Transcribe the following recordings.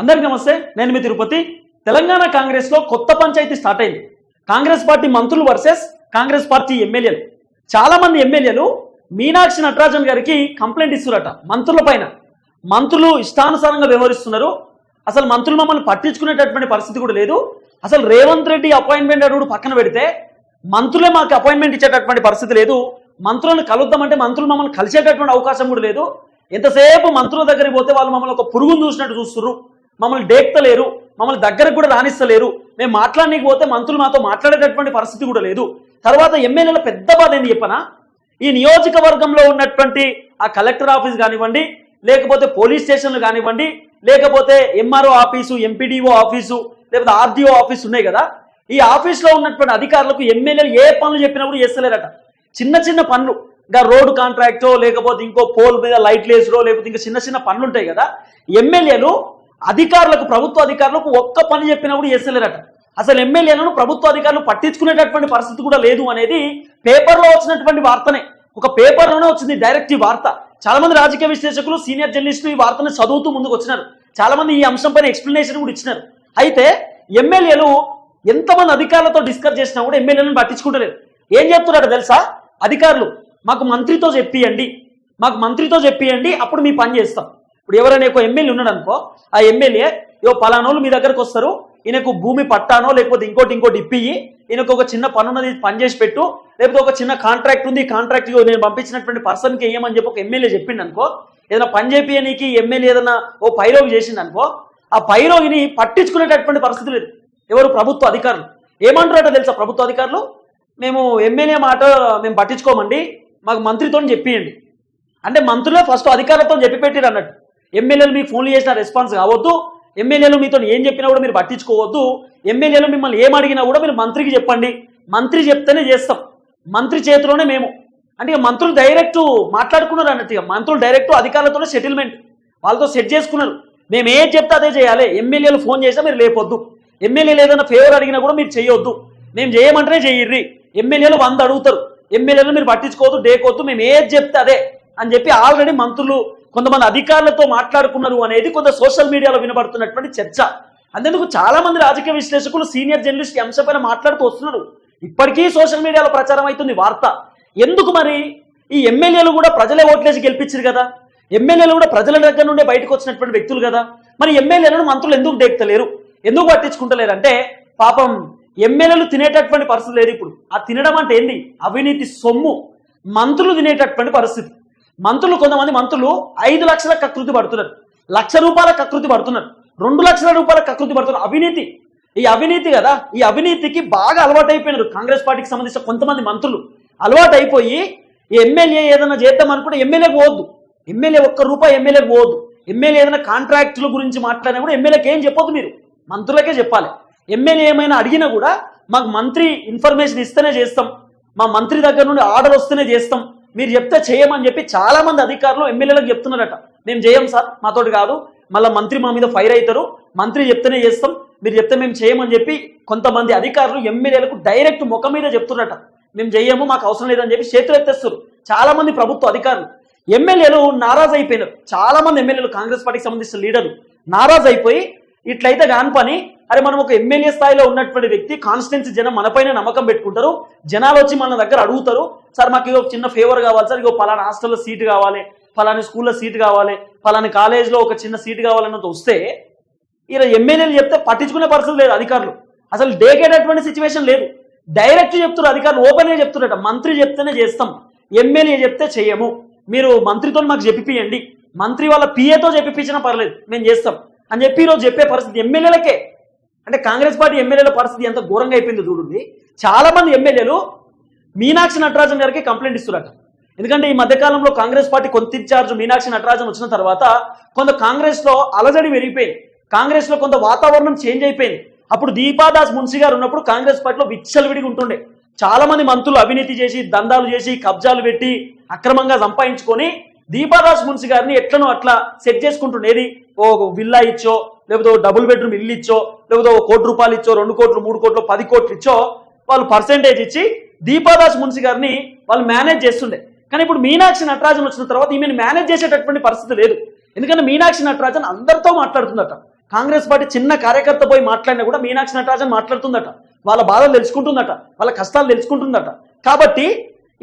అందరికీ నమస్తే నేను మీ తిరుపతి. తెలంగాణ కాంగ్రెస్లో కొత్త పంచాయతీ స్టార్ట్ అయింది. కాంగ్రెస్ పార్టీ మంత్రులు వర్సెస్ కాంగ్రెస్ పార్టీ ఎమ్మెల్యేలు. చాలా మంది ఎమ్మెల్యేలు మీనాక్షి నటరాజన్ గారికి కంప్లైంట్ ఇస్తున్నారట మంత్రుల పైన. మంత్రులు ఇష్టానుసారంగా వ్యవహరిస్తున్నారు. అసలు మంత్రులు మమ్మల్ని పట్టించుకునేటటువంటి పరిస్థితి కూడా లేదు. అసలు రేవంత్ రెడ్డి అపాయింట్మెంట్ అడుగుడు పక్కన పెడితే మంత్రులే మాకు అపాయింట్మెంట్ ఇచ్చేటటువంటి పరిస్థితి లేదు. మంత్రులను కలుద్దామంటే మంత్రులు మమ్మల్ని కలిసేటటువంటి అవకాశం కూడా లేదు. ఎంతసేపు మంత్రుల దగ్గరికి పోతే వాళ్ళు మమ్మల్ని ఒక పురుగును చూసినట్టు చూస్తున్నారు మమ్మల్ని డేక్తలేరు మమ్మల్ని దగ్గరకు కూడా రాణిస్తలేరు మేము మాట్లాడనీకి పోతే మంత్రులు మాతో మాట్లాడేటటువంటి పరిస్థితి కూడా లేదు. తర్వాత ఎమ్మెల్యేల పెద్ద బాధ ఏంది చెప్పనా? ఈ నియోజకవర్గంలో ఉన్నటువంటి ఆ కలెక్టర్ ఆఫీస్ కానివ్వండి లేకపోతే పోలీస్ స్టేషన్లు కానివ్వండి లేకపోతే ఎంఆర్ఓ ఆఫీసు ఎంపీడీఓ ఆఫీసు లేకపోతే ఆర్డీఓ ఆఫీస్ ఉన్నాయి కదా. ఈ ఆఫీస్లో ఉన్నటువంటి అధికారులకు ఎమ్మెల్యేలు ఏ పనులు చెప్పినప్పుడు చేస్తలేరట. చిన్న చిన్న పనులు ఇంకా రోడ్డు కాంట్రాక్టో లేకపోతే ఇంకో పోల్ మీద లైట్లు వేసుడో లేకపోతే ఇంకా చిన్న చిన్న పనులు ఉంటాయి కదా. ఎమ్మెల్యేలు అధికారులకు ప్రభుత్వ అధికారులకు ఒక్క పని చెప్పినప్పుడు చేస్తలేరట. అసలు ఎమ్మెల్యేలను ప్రభుత్వ అధికారులు పట్టించుకునేటటువంటి పరిస్థితి కూడా లేదు అనేది పేపర్లో వచ్చినటువంటి వార్తనే. ఒక పేపర్లోనే వచ్చింది డైరెక్ట్ ఈ వార్త. చాలా మంది రాజకీయ విశ్లేషకులు సీనియర్ జర్నలిస్టులు ఈ వార్తను చదువుతూ ముందుకు వచ్చినారు. చాలా మంది ఈ అంశం పైన ఎక్స్ప్లెనేషన్ కూడా ఇచ్చినారు. అయితే ఎమ్మెల్యేలు ఎంతమంది అధికారులతో డిస్కస్ చేసినా కూడా ఎమ్మెల్యేలను పట్టించుకుంటలేరు. ఏం చెప్తున్నారు తెలుసా? అధికారులు మాకు మంత్రితో చెప్పియండి. మాకు మంత్రితో చెప్పియండి అప్పుడు మీ పని చేస్తాం. ఇప్పుడు ఎవరైనా ఒక ఎమ్మెల్యే ఉన్నాడు అనుకో ఆ ఎమ్మెల్యే ఇగో పలానోళ్ళు మీ దగ్గరకు వస్తారు ఈయనకు భూమి పట్టానో లేకపోతే ఇంకోటి ఇంకోటి ఇప్పియి ఈయనకు ఒక చిన్న పని ఉన్నది పని చేసి పెట్టు లేకపోతే ఒక చిన్న కాంట్రాక్ట్ ఉంది ఈ కాంట్రాక్ట్ నేను పంపించినటువంటి పర్సన్కి ఏమని చెప్పి ఒక ఎమ్మెల్యే చెప్పిండు అనుకో ఏదైనా పని చేపియనీకి ఎమ్మెల్యే ఏదైనా ఓ పైరోగి చేసింది అనుకో ఆ పైరోగిని పట్టించుకునేటటువంటి పరిస్థితి లేదు. ఎవరు ప్రభుత్వ అధికారులు? ఏమంటారట తెలుసా ప్రభుత్వ అధికారులు? మేము ఎమ్మెల్యే మాట మేము పట్టించుకోమండి మాకు మంత్రితో చెప్పియండి అంటే మంత్రులే ఫస్ట్ అధికారులతో చెప్పి పెట్టిరు అన్నట్టు. ఎమ్మెల్యేలు మీ ఫోన్లు చేసిన రెస్పాన్స్ కావద్దు. ఎమ్మెల్యేలు మీతో ఏం చెప్పినా కూడా మీరు పట్టించుకోవద్దు. ఎమ్మెల్యేలు మిమ్మల్ని ఏం అడిగినా కూడా మీరు మంత్రికి చెప్పండి. మంత్రి చెప్తేనే చేస్తాం. మంత్రి చేతిలోనే మేము. అంటే మంత్రులు డైరెక్ట్ మాట్లాడుకున్నారు అన్నట్టు మంత్రులు డైరెక్ట్ అధికారులతోనే సెటిల్మెంట్ వాళ్ళతో సెట్ చేసుకున్నారు. మేము ఏం చెప్తే అదే చేయాలి. ఎమ్మెల్యేలు ఫోన్ చేసినా మీరు లేపొద్దు. ఎమ్మెల్యేలు ఏదైనా ఫేవర్ అడిగినా కూడా మీరు చేయొద్దు. మేము చేయమంటేనే చెయ్యిర్రి ఎమ్మెల్యేలు వంద అడుగుతారు. ఎమ్మెల్యేలు మీరు పట్టించుకోవద్దు డేకోవద్దు మేము ఏది చెప్తే అదే అని చెప్పి ఆల్రెడీ మంత్రులు కొంతమంది అధికారులతో మాట్లాడుకున్నారు అనేది కొంత సోషల్ మీడియాలో వినబడుతున్నటువంటి చర్చ. అందుకు చాలా మంది రాజకీయ విశ్లేషకులు సీనియర్ జర్నలిస్ట్ ఈ అంశంపైన మాట్లాడుతూ వస్తున్నారు. ఇప్పటికీ సోషల్ మీడియాలో ప్రచారం అవుతుంది వార్త. ఎందుకు మరి? ఈ ఎమ్మెల్యేలు కూడా ప్రజలే ఓట్లేసి గెలిపించారు కదా. ఎమ్మెల్యేలు కూడా ప్రజల దగ్గర నుండే బయటకు వచ్చినటువంటి వ్యక్తులు కదా. మరి ఎమ్మెల్యేలను మంత్రులు ఎందుకు డేక్తలేరు ఎందుకు పట్టించుకుంటలేరు? అంటే పాపం ఎమ్మెల్యేలు తినేటటువంటి పరిస్థితి లేదు ఇప్పుడు. ఆ తినడం అంటే ఏంది? అవినీతి సొమ్ము. మంత్రులు తినేటటువంటి పరిస్థితి. మంత్రులు కొంతమంది మంత్రులు ఐదు లక్షల కకృతి పడుతున్నారు. లక్ష రూపాయల కకృతి పడుతున్నారు. రెండు లక్షల రూపాయల కకృతి పడుతున్నారు. అవినీతి. ఈ అవినీతి కదా ఈ అవినీతికి బాగా అలవాటైపోయినారు. కాంగ్రెస్ పార్టీకి సంబంధించిన కొంతమంది మంత్రులు. అలవాటైపోయి ఈ ఎమ్మెల్యే ఏదైనా చేద్దాం అనుకుంటే ఎమ్మెల్యేకి పోవద్దు ఎమ్మెల్యే ఒక్క రూపాయి ఎమ్మెల్యేకి పోవద్దు ఎమ్మెల్యే ఏదైనా కాంట్రాక్టుల గురించి మాట్లాడినా కూడా ఎమ్మెల్యేకి ఏం చెప్పొద్దు మీరు. మంత్రులకే చెప్పాలి. ఎమ్మెల్యే ఏమైనా అడిగినా కూడా మాకు మంత్రి ఇన్ఫర్మేషన్ ఇస్తేనే చేస్తాం. మా మంత్రి దగ్గర నుండి ఆర్డర్ వస్తేనే చేస్తాం. మీరు చెప్తే చేయమని చెప్పి చాలా మంది అధికారులు ఎమ్మెల్యేలకు చెప్తున్నారట. మేము చేయం సార్ మాతోటి కాదు. మళ్ళీ మంత్రి మా మీద ఫైర్ అవుతారు మంత్రి చెప్తేనే చేస్తాం. మీరు చెప్తే మేము చేయమని చెప్పి కొంతమంది అధికారులు ఎమ్మెల్యేలకు డైరెక్ట్ ముఖం మీద చెప్తున్నట మేము చేయము మాకు అవసరం లేదని చెప్పి చేతులు ఎత్తేస్తారు చాలా మంది ప్రభుత్వ అధికారులు. ఎమ్మెల్యేలు నారాజ్ అయిపోయినారు. చాలా మంది ఎమ్మెల్యేలు కాంగ్రెస్ పార్టీకి సంబంధించిన లీడర్లు. నారాజ్ అయిపోయి ఇట్లయితే కాని పని అరే మనం ఒక ఎమ్మెల్యే స్థాయిలో ఉన్నటువంటి వ్యక్తి కాన్స్టిట్యున్సీ జనం మనపైన నమ్మకం పెట్టుకుంటారు. జనాలు వచ్చి మన దగ్గర అడుగుతారు సార్ మాకు ఇదో చిన్న ఫేవర్ కావాలి సార్ ఇగో పలానా హాస్టల్లో సీట్ కావాలి పలాని స్కూల్లో సీట్ కావాలి పలాని కాలేజ్లో ఒక చిన్న సీట్ కావాలన్నది వస్తే ఇలా ఎమ్మెల్యేలు చెప్తే పట్టించుకునే పరిస్థితి లేదు అధికారులు. అసలు డేకేటటువంటి సిచ్యువేషన్ లేదు. డైరెక్ట్ చెప్తున్నారు అధికారులు ఓపెన్గా చెప్తున్నారట మంత్రి చెప్తేనే చేస్తాం ఎమ్మెల్యే చెప్తే చేయము మీరు మంత్రితో మాకు చెప్పిపియండి మంత్రి వాళ్ళ పిఏతో చెప్పిపించినా పర్లేదు మేము చేస్తాం అని చెప్పి ఈరోజు చెప్పే పరిస్థితి ఎమ్మెల్యేలకే. అంటే కాంగ్రెస్ పార్టీ ఎమ్మెల్యేల పరిస్థితి ఎంత ఘోరంగా అయిపోయిందో చూడండి. చాలా మంది ఎమ్మెల్యేలు మీనాక్షి నటరాజన్ గారికి కంప్లైంట్ ఇస్తున్నారట ఎందుకంటే ఈ మధ్యకాలంలో కాంగ్రెస్ పార్టీ కొంత ఇన్ఛార్జ్ మీనాక్షి నటరాజన్ వచ్చిన తర్వాత కొంత కాంగ్రెస్లో అలజడి పెరిగిపోయింది కాంగ్రెస్లో కొంత వాతావరణం చేంజ్ అయిపోయింది. అప్పుడు దీపాదాస్ మున్సి గారు ఉన్నప్పుడు కాంగ్రెస్ పార్టీలో విచ్చలవిడిగా ఉంటుండే. చాలా మంది మంత్రులు అవినీతి చేసి దందాలు చేసి కబ్జాలు పెట్టి అక్రమంగా సంపాదించుకొని దీపాదాస్ మున్సి గారిని ఎట్లనో అట్లా సెట్ చేసుకుంటుండేది. ఓ విల్లా ఇచ్చో లేకపోతే ఓ డబుల్ బెడ్రూమ్ ఇల్లు ఇచ్చో లేకపోతే ఓ కోటి రూపాయలు ఇచ్చో రెండు కోట్లు మూడు కోట్లు పది కోట్లు ఇచ్చో వాళ్ళు పర్సెంటేజ్ ఇచ్చి దీపాదాస్ మున్సి గారిని వాళ్ళు మేనేజ్ చేస్తుండే. కానీ ఇప్పుడు మీనాక్షి నటరాజన్ వచ్చిన తర్వాత ఈమెను మేనేజ్ చేసేటటువంటి పరిస్థితి లేదు. ఎందుకంటే మీనాక్షి నటరాజన్ అందరితో మాట్లాడుతుందట. కాంగ్రెస్ పార్టీ చిన్న కార్యకర్త పోయి మాట్లాడినా కూడా మీనాక్షి నటరాజన్ మాట్లాడుతుందట. వాళ్ళ బాధలు తెలుసుకుంటుందట. వాళ్ళ కష్టాలు తెలుసుకుంటుందట. కాబట్టి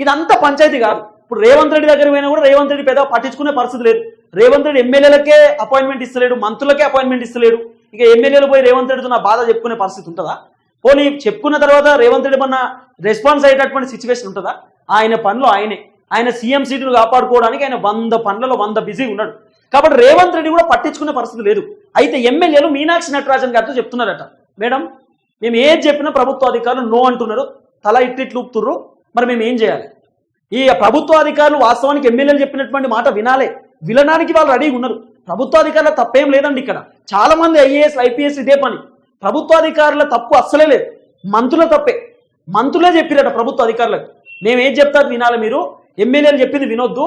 ఇదంతా పంచాయతీ కాదు. ఇప్పుడు రేవంత్ రెడ్డి దగ్గర పోయినా కూడా రేవంత్ రెడ్డి పెద్ద పట్టించుకునే పరిస్థితి లేదు. రేవంత్ రెడ్డి ఎమ్మెల్యేలకే అపాయింట్మెంట్ ఇస్తలేడు మంత్రులకే అపాయింట్మెంట్ ఇస్తలేడు. ఇక ఎమ్మెల్యేలు పోయి రేవంత్ రెడ్డితో నా బాధ చెప్పుకునే పరిస్థితి ఉంటుందా? పోనీ చెప్పుకున్న తర్వాత రేవంత్ రెడ్డి మన రెస్పాన్స్ అయ్యేటటువంటి సిచ్యువేషన్ ఉంటుందా? ఆయన పనులు ఆయనే. ఆయన సీఎం సీటును కాపాడుకోవడానికి ఆయన వంద పనులలో వంద బిజీ ఉన్నాడు. కాబట్టి రేవంత్ రెడ్డి కూడా పట్టించుకునే పరిస్థితి లేదు. అయితే ఎమ్మెల్యేలు మీనాక్షి నటరాజన్ గారితో చెప్తున్నారట. మేడం మేము ఏం చెప్పినా ప్రభుత్వ అధికారులు నో అంటున్నారు. తల ఇట్టిట్లు ఊపుతుర్రు. మరి మేము ఏం చేయాలి? ఈ ప్రభుత్వ అధికారులు వాస్తవానికి ఎమ్మెల్యేలు చెప్పినటువంటి మాట వినాలే. వినడానికి వాళ్ళు రెడీగా ఉన్నారు. ప్రభుత్వ అధికారుల తప్పేం లేదండి ఇక్కడ. చాలా మంది ఐఏఎస్ ఐపీఎస్ ఇదే పని. ప్రభుత్వ అధికారుల తప్పు అస్సలే లేదు. మంత్రుల తప్పే. మంత్రులే చెప్పిరట ప్రభుత్వ అధికారులకు మేము ఏం చెప్తారు వినాలి మీరు. ఎమ్మెల్యేలు చెప్పింది వినొద్దు.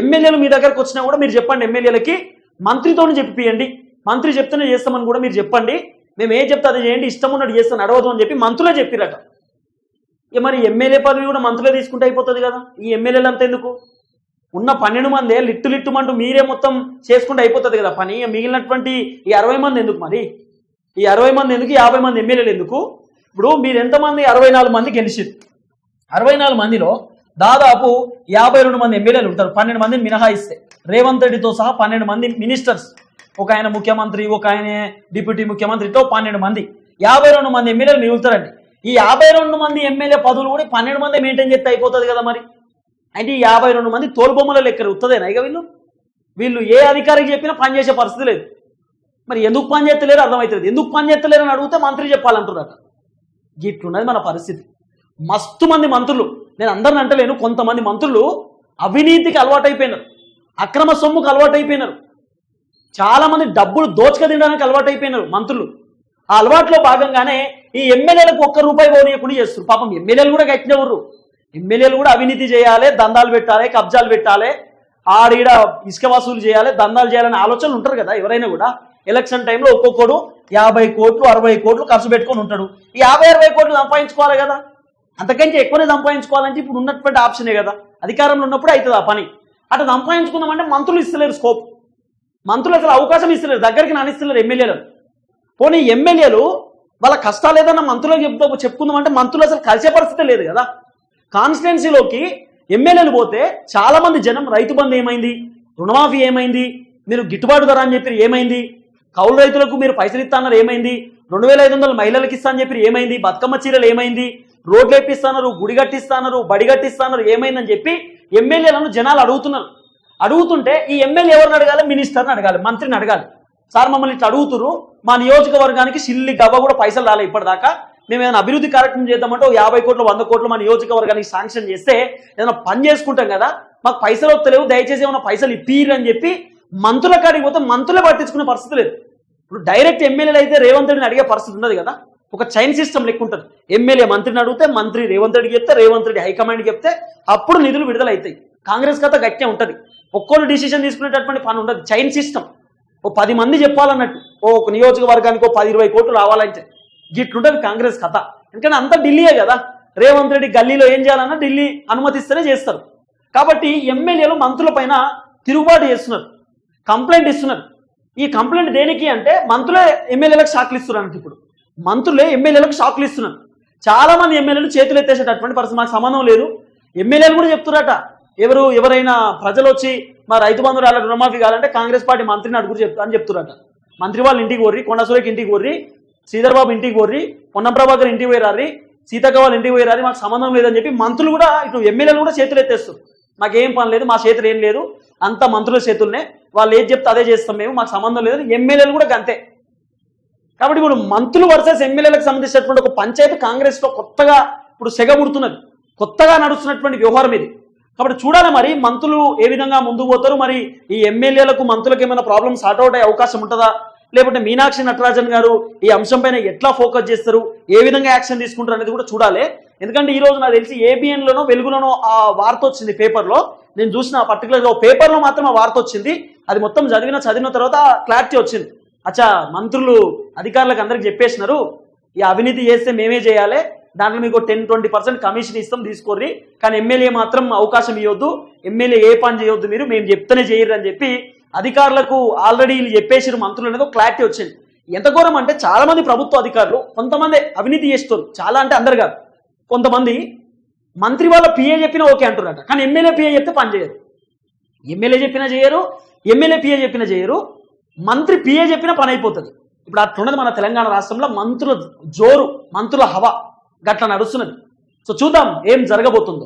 ఎమ్మెల్యేలు మీ దగ్గరకు వచ్చినా కూడా మీరు చెప్పండి ఎమ్మెల్యేలకి. మంత్రితోనే చెప్పియండి మంత్రి చెప్తేనే చేస్తామని కూడా మీరు చెప్పండి. మేము ఏం చెప్తా అది చేయండి. ఇష్టం ఉన్నట్టు చేస్తాను అడవదు అని చెప్పి మంత్రులే చెప్పిరట. ఇక మరి ఎమ్మెల్యే పదవి కూడా మంత్రులే తీసుకుంటే అయిపోతుంది కదా? ఈ ఎమ్మెల్యేలు అంత ఎందుకు? ఉన్న పన్నెండు మందే లిట్టు లిట్టుమంటూ మీరే మొత్తం చేసుకుంటే అయిపోతుంది కదా పని? ఇక మిగిలినటువంటి ఈ అరవై మంది ఎందుకు మరి? ఈ అరవై మంది ఎందుకు? యాభై మంది ఎమ్మెల్యేలు ఎందుకు? ఇప్పుడు మీరు ఎంతమంది అరవై నాలుగు మంది గెలిచింది అరవై నాలుగు మందిలో దాదాపు యాభై రెండు మంది ఎమ్మెల్యేలు ఉంటారు. పన్నెండు మందిని మినహాయిస్తే. రేవంత్ రెడ్డితో సహా పన్నెండు మంది మినిస్టర్స్. ఒక ఆయన ముఖ్యమంత్రి ఒక ఆయన డిప్యూటీ ముఖ్యమంత్రితో పన్నెండు మంది. యాభై రెండు మంది ఎమ్మెల్యేలు మిగులుతారండి. ఈ యాభై రెండు మంది ఎమ్మెల్యే పదవులు కూడా పన్నెండు మంది మెయింటైన్ చేస్తే అయిపోతుంది కదా మరి? అంటే ఈ యాభై రెండు మంది తోలుబొమ్మల లెక్కలు ఉత్తదేనా ఇక వీళ్ళు? వీళ్ళు ఏ అధికారికి చెప్పినా పని చేసే పరిస్థితి లేదు. మరి ఎందుకు పని చేస్తలేరు అర్థమవుతుంది ఎందుకు పని చేస్తలేరు అని అడిగితే మంత్రి చెప్పాలంటున్నారట. గిట్లున్నది మన పరిస్థితి. మస్తు మంది మంత్రులు నేను అందరిని అంటలేను కొంతమంది మంత్రులు అవినీతికి అలవాటైపోయినారు. అక్రమ సొమ్ముకు అలవాటైపోయినారు. చాలామంది డబ్బులు దోచుక తినడానికి అలవాటైపోయినారు మంత్రులు. ఆ అలవాట్లో భాగంగానే ఈ ఎమ్మెల్యేలకు ఒక్క రూపాయి పోనీయకుండా చేస్తారు పాపం ఎమ్మెల్యేలు కూడా గట్టినెవరు ఎమ్మెల్యేలు కూడా అవినీతి చేయాలి దందాలు పెట్టాలి కబ్జాలు పెట్టాలి ఆడీడ ఇసుక వసూలు చేయాలి దందాలు చేయాలనే ఆలోచనలు ఉంటారు కదా ఎవరైనా కూడా. ఎలక్షన్ టైంలో ఒక్కొక్కడు యాభై కోట్లు అరవై కోట్లు ఖర్చు పెట్టుకొని ఉంటాడు. ఈ యాభై అరవై కోట్లు సంపాదించుకోవాలి కదా. అంతకంటే ఎక్కువనే సంపాదించుకోవాలంటే ఇప్పుడు ఉన్నటువంటి ఆప్షనే కదా. అధికారంలో ఉన్నప్పుడు అవుతుంది ఆ పని. అటు సంపాదించుకుందామంటే మంత్రులు ఇస్తలేరు స్కోప్ మంత్రులు అసలు అవకాశం ఇస్తలేరు దగ్గరికి నానిస్తలేరు ఎమ్మెల్యేలు పోనీ ఎమ్మెల్యేలు వాళ్ళ కష్టాలు ఏదైనా మంత్రులకు చెప్తా చెప్పుకుందామంటే మంత్రులు అసలు కలిసే పరిస్థితి లేదు కదా. కాన్స్టిట్యున్సీలోకి ఎమ్మెల్యేలు పోతే చాలా మంది జనం రైతు బంధు ఏమైంది? రుణమాఫీ ఏమైంది? మీరు గిట్టుబాటు ధర అని చెప్పి ఏమైంది? కౌలు రైతులకు మీరు పైసలు ఇస్తాన్నారు ఏమైంది? రెండు వేల ఐదు వందల మహిళలకు ఇస్తా అని చెప్పి ఏమైంది? బతుకమ్మ చీరలు ఏమైంది? రోడ్లు వేపిస్తాన్నారు గుడి కట్టిస్తున్నారు బడి కట్టిస్తున్నారు ఏమైందని చెప్పి ఎమ్మెల్యేలను జనాలు అడుగుతున్నారు. అడుగుతుంటే ఈ ఎమ్మెల్యే ఎవరిని అడగాలి? మినిస్టర్ని అడగాలి మంత్రిని అడగాలి. సార్ మమ్మల్ని ఇట్లా అడుగుతురు మా నియోజకవర్గానికి సిల్లి గవ్వ కూడా పైసలు రాలే ఇప్పటిదాకా. మేము ఏదైనా అభివృద్ధి కార్యక్రమం చేద్దామంటే ఒక యాభై కోట్లు వంద కోట్లు మా నియోజకవర్గానికి శాంక్షన్ చేస్తే ఏదైనా పని చేసుకుంటాం కదా మాకు పైసలు వస్తలేవు దయచేసి ఏమైనా పైసలు ఇప్పిరు అని చెప్పి మంత్రుల కాడికి పోతే మంత్రులే పట్టించుకునే పరిస్థితి లేదు. ఇప్పుడు డైరెక్ట్ ఎమ్మెల్యేలు అయితే రేవంత్ రెడ్డిని అడిగే పరిస్థితి ఉన్నది కదా ఒక చైన్ సిస్టమ్ లెక్క ఉంటుంది. ఎమ్మెల్యే మంత్రిని అడిగితే మంత్రి రేవంత్ రెడ్డి చెప్తే రేవంత్ రెడ్డి హైకమాండ్ చెప్తే అప్పుడు నిధులు విడుదల అవుతాయి కాంగ్రెస్ కథ గట్టిగా ఉంటుంది. ఒక్కోరు డిసిషన్ తీసుకునేటటువంటి పని ఉండదు. Chain system. ఓ పది మంది చెప్పాలన్నట్టు. ఓ ఒక నియోజకవర్గానికి ఓ పది ఇరవై కోట్లు రావాలంటే గిట్లుంటుంది కాంగ్రెస్ కథ. ఎందుకంటే అంతా ఢిల్లీయే కదా. రేవంత్ రెడ్డి గల్లీలో ఏం చేయాలన్నా ఢిల్లీ అనుమతిస్తేనే చేస్తారు. కాబట్టి ఎమ్మెల్యేలు మంత్రుల పైన తిరుగుబాటు చేస్తున్నారు. కంప్లైంట్ ఇస్తున్నారు. ఈ కంప్లైంట్ దేనికి అంటే మంత్రులే ఎమ్మెల్యేలకు షాక్లు ఇస్తున్నారు ఇప్పుడు. మంత్రులే ఎమ్మెల్యేలకు షాక్లు ఇస్తున్నారు. చాలా మంది ఎమ్మెల్యేలు చేతులు ఎత్తేసేటటువంటి పరిస్థితి. మాకు సంబంధం లేదు. ఎమ్మెల్యేలు కూడా చెప్తున్నారట. ఎవరు ఎవరైనా ప్రజలు వచ్చి మా రైతు బంధు రాళ్ళ రుణమాఫీ కావాలంటే కాంగ్రెస్ పార్టీ మంత్రిని అడుగురు చెప్తా అని చెప్తున్నారట మంత్రి వాళ్ళు ఇంటికి కోర్రి కొండసురేఖ ఇంటికి కోర్రి శ్రీధర్ బాబు ఇంటికి కోర్రి పొన్నం ప్రభాకర్ ఇంటికి పోయిరారి సీతక్క వాళ్ళ ఇంటికి పోయిరారి మాకు సంబంధం లేదని చెప్పి మంత్రులు కూడా ఇటు ఎమ్మెల్యేలు కూడా చేతులు ఎత్తేస్తారు. మాకేం పని లేదు మా చేతులు ఏం లేదు అంత మంత్రుల చేతుల్నే. వాళ్ళు ఏది చెప్తే అదే చేస్తాం మేము మాకు సంబంధం లేదు ఎమ్మెల్యేలు కూడా అంతే కాబట్టి ఇప్పుడు మంత్రులు వర్సెస్ ఎమ్మెల్యేలకు సంబంధించినటువంటి ఒక పంచాయతీ కాంగ్రెస్లో కొత్తగా ఇప్పుడు సెగబుడుతున్నది. కొత్తగా నడుస్తున్నటువంటి వ్యవహారం ఇది. కాబట్టి చూడాలి మరి మంత్రులు ఏ విధంగా ముందుకు పోతారు? మరి ఈ ఎమ్మెల్యేలకు మంత్రులకు ఏమైనా ప్రాబ్లమ్స్ సార్ట్ అవుట్ అయ్యే అవకాశం ఉంటుందా? లేకపోతే మీనాక్షి నటరాజన్ గారు ఈ అంశం పైన ఎట్లా ఫోకస్ చేస్తారు? ఏ విధంగా యాక్షన్ తీసుకుంటారు అనేది కూడా చూడాలి. ఎందుకంటే ఈ రోజు నాకు తెలిసి ఏబిఎన్లోనో వెలుగులోనో ఆ వార్త వచ్చింది పేపర్లో నేను చూసిన పర్టికులర్గా పేపర్లో మాత్రం ఆ వార్త వచ్చింది. అది మొత్తం చదివిన చదివిన తర్వాత క్లారిటీ వచ్చింది. అచ్చా మంత్రులు అధికారులకు అందరికి చెప్పేసినారు. ఈ అవినీతి చేస్తే మేమే చేయాలి. దాంట్లో మీకు టెన్ ట్వంటీ పర్సెంట్ కమిషన్ ఇస్తాం తీసుకోర్రి. కానీ ఎమ్మెల్యే మాత్రం అవకాశం ఇవ్వద్దు ఎమ్మెల్యే ఏ పని చేయొద్దు మీరు మేము చెప్తేనే చేయరు అని చెప్పి అధికారులకు ఆల్రెడీ వీళ్ళు చెప్పేసిరు మంత్రులు అనేది క్లారిటీ వచ్చింది. ఎంత ఘోరం అంటే చాలా మంది ప్రభుత్వ అధికారులు కొంతమంది అవినీతి చేస్తారు. చాలా అంటే అందరు కాదు. కొంతమంది మంత్రి వాళ్ళ పిఏ చెప్పినా ఓకే అంటున్నారట. కానీ ఎమ్మెల్యే పిఏ చెప్తే పని చేయరు. ఎమ్మెల్యే చెప్పినా చేయరు ఎమ్మెల్యే పిఏ చెప్పినా చేయరు. మంత్రి పిఏ చెప్పినా పని అయిపోతుంది. ఇప్పుడు అట్లున్నది మన తెలంగాణ రాష్ట్రంలో మంత్రుల జోరు మంత్రుల హవా. గట్ల నడుస్తున్నది. సో చూద్దాం ఏం జరగబోతుందో.